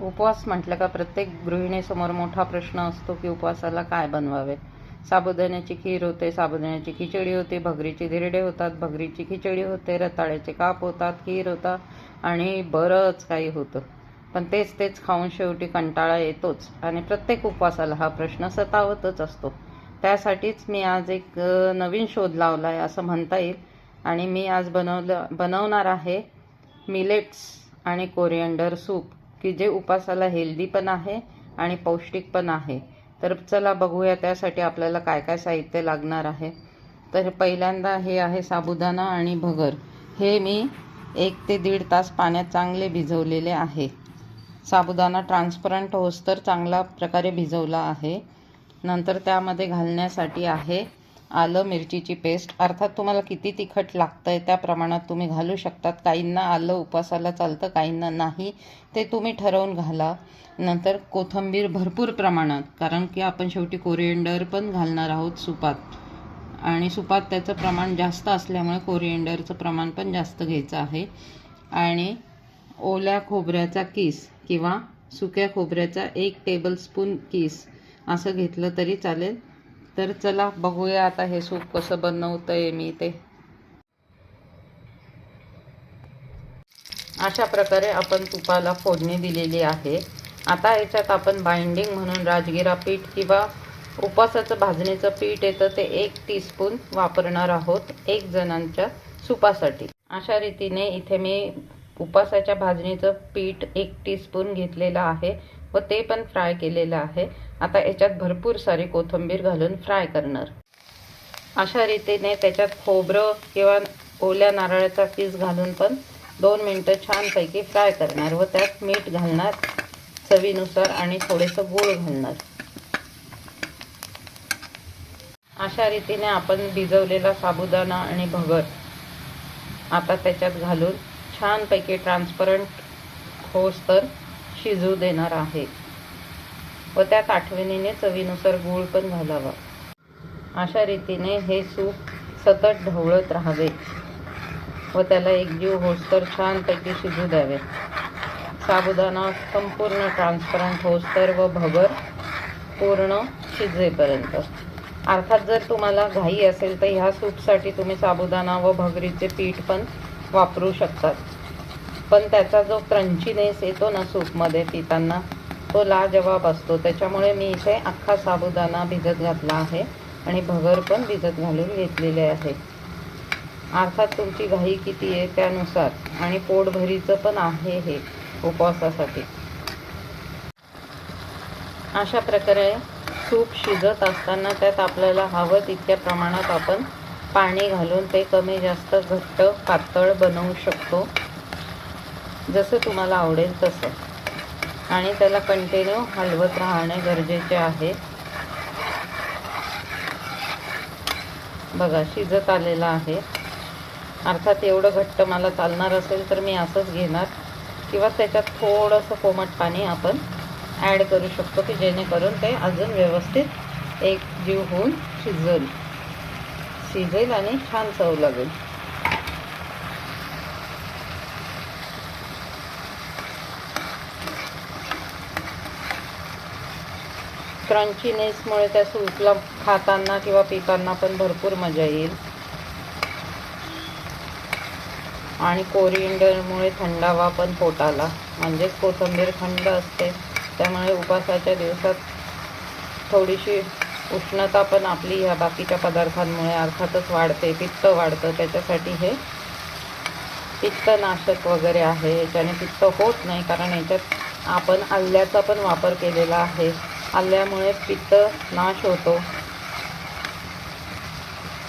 उपवास म्हटलं का प्रत्येक गृहिणीसमोर मोठा प्रश्न असतो की उपवासाला काय बनवावे? साबुदाण्याची खीर होते साबुदाण्याची खिचडी होते भगरीचे धिरडे होतात भगरीची खिचडी होते रताळ्याचे काप होतात खीर होतात आणि बरंच काही होतं. पण तेच तेच खाऊन शेवटी कंटाळा येतोच आणि प्रत्येक उपवासाला हा प्रश्न सतावतच असतो. त्यासाठीच मी आज एक नवीन शोध लावला आहे असं म्हणता येईल आणि मी आज बनवलं बनवणार आहे मिलेट्स आणि कोरिअंडर सूप. की जे उपासाला हेल्दी पण आहे आणि पौष्टिक पण आहे. तर चला बघूया त्यासाठी आपल्याला काय काय साहित्य लागणार आहे. तर पहिल्यांदा हे आहे साबुदाणा आणि भगर. हे मी एक ते दीड तास पाण्यात चांगले भिजवलेले आहे. साबुदाणा ट्रान्सपरंट होस्तर चांगला प्रकारे भिजवला आहे. नंतर त्यामध्ये घालण्यासाठी आहे आलं मिरचीची पेस्ट अर्थात तुम्हाला किती तिखट लागतं आहे त्या प्रमाणात तुम्ही घालू शकतात. काहींना आलं उपासाला चालतं काहींना नाही. ते तुम्ही ठरवून घाला. नंतर कोथिंबीर भरपूर प्रमाणात कारण की आपण शेवटी कोरिएंडर पण घालणार आहोत सुपात. आणि सुपात त्याचं प्रमाण जास्त असल्यामुळे कोरिएंडरचं प्रमाण पण जास्त घ्यायचं आहे. आणि ओल्या खोबऱ्याचा किस किंवा सुक्या खोबऱ्याचा एक टेबलस्पून किस असं घेतलं तरी चालेल. तर चला बघूया आता हे सूप कसं बनवतंय मी ते. अशा प्रकारे आपण तुपाला फोडणी दिलेली आहे. आता याच्यात आपण बाइंडिंग म्हणून राजगिरा पीठ किंवा उपासाचं भाजणीचं पीठ येतं ते एक टीस्पून वापरणार आहोत एक जणांच्या सुपासाठी. अशा रीतीने इथे मी उपासाच्या भाजणीचं पीठ एक टीस्पून घेतलेलं आहे. व ते पण फ्राय केलेलं आहे. आता याच्यात भरपूर सारी कोथिंबीर घालून फ्राय करणार. अशा रीतीने त्याच्यात खोबरं किंवा ओल्या नारळाचा पीस घालून पण दोन मिनटं छानपैकी फ्राय करणार व त्यात मीठ घालणार चवीनुसार आणि थोडंसं गूळ घालणार. अशा रीतीने आपण भिजवलेला साबुदाणा आणि भगर आता त्याच्यात घालून छानपैकी ट्रान्सपरंट होस तर शिजू देणार आहे. व त्यात आठवणीने चवीनुसार गूळ पण घालावा. अशा रीतीने हे सूप सतत ढवळत राहावे. व त्याला एकजीव होस्तर छानपैकी शिजू द्यावे. साबुदाणा संपूर्ण ट्रान्सपरंट होस्तर व भगर पूर्ण शिजेपर्यंत. अर्थात जर तुम्हाला घाई असेल तर ह्या सूपसाठी तुम्ही साबुदाणा व भगरीचे पीठ पण वापरू शकतात. पण त्याचा जो क्रंचीनेस येतो ना सूपमध्ये पिताना तो लाजवाब असतो. त्याच्यामुळे मी इथे अख्खा साबुदाणा भिजत घातला आहे आणि भगर पण भिजत घालून घेतलेले आहे. अर्थात तुमची घाई किती आहे त्यानुसार आणि पोटभरीचं पण आहे हे उपवासासाठी. अशा प्रकारे सूप शिजत असताना त्यात आपल्याला हवं तितक्या प्रमाणात आपण पाणी घालून ते कमी जास्त घट्ट पातळ बनवू शकतो. जसं तुम्हाला आवडेल तसं. आणि त्याला कंटिन्यू हलवत राहणे गरजेचे आहे. बघा शिजत आलेला आहे. अर्थात एवढं घट्ट मला चालणार असेल तर मी असंच घेणार. किंवा त्याच्यात थोडंसं कोमट पाणी आपण ॲड करू शकतो की जेणेकरून ते अजून व्यवस्थित एक जीव होऊन शिजेल. शिजेल आणि छान चव लागेल. क्रंचीनेसमुळे त्या सूपला खाताना किंवा पिताना पण भरपूर मजा येईल. आणि कोरिएंडरमुळे थंडावा पण पोटाला. म्हणजेच कोथिंबीर थंड असते. त्यामुळे उपासाच्या दिवसात थोडीशी उष्णता पण आपली ह्या बाकीच्या पदार्थांमुळे अर्थातच वाढते. पित्त वाढतं. त्याच्यासाठी हे पित्तनाशक वगैरे आहे. याच्याने पित्त होत नाही. कारण याच्यात आपण आल्याचा पण वापर केलेला आहे. आल्यामुळे पित्त नाश होतो.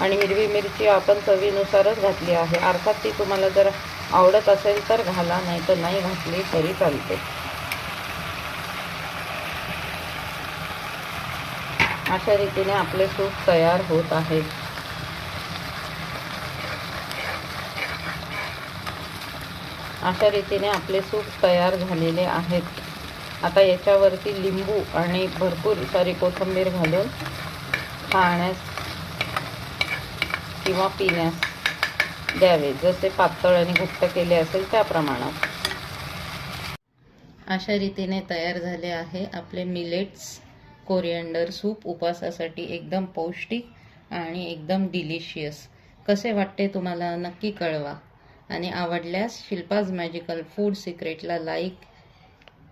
आणि हिरवी मिरची आपण चवीनुसारच घातली आहे. अर्थात ती तुम्हाला जर आवडत असेल तर घाला नाही तर नाही घातली तरी चालते. अशा रीतीने आपले सूप तयार होत आहे. अशा रीतीने आपले सूप तयार झालेले आहेत. आता याच्यावरती लिंबू आणि भरपूर सारी कोथिंबीर घालून खाण्यास किंवा पिण्यास द्यावे. जसे पातळ आणि घट्ट केले असेल त्या प्रमाणात. अशा रीतीने तयार झाले आहे आपले मिलेट्स कोरिअंडर सूप उपवासासाठी एकदम पौष्टिक आणि एकदम डिलिशियस कसे वाटते तुम्हाला नक्की कळवा. आणि आवडल्यास शिल्पाज मॅजिकल फूड सिक्रेटला लाईक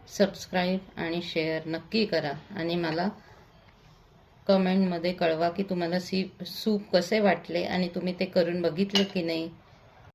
सबस्क्राईब आणि शेअर नक्की करा आणि मला कमेंटमध्ये कळवा की तुम्हाला सी सूप कसे वाटले आणि तुम्ही ते करून बघितले की नाही.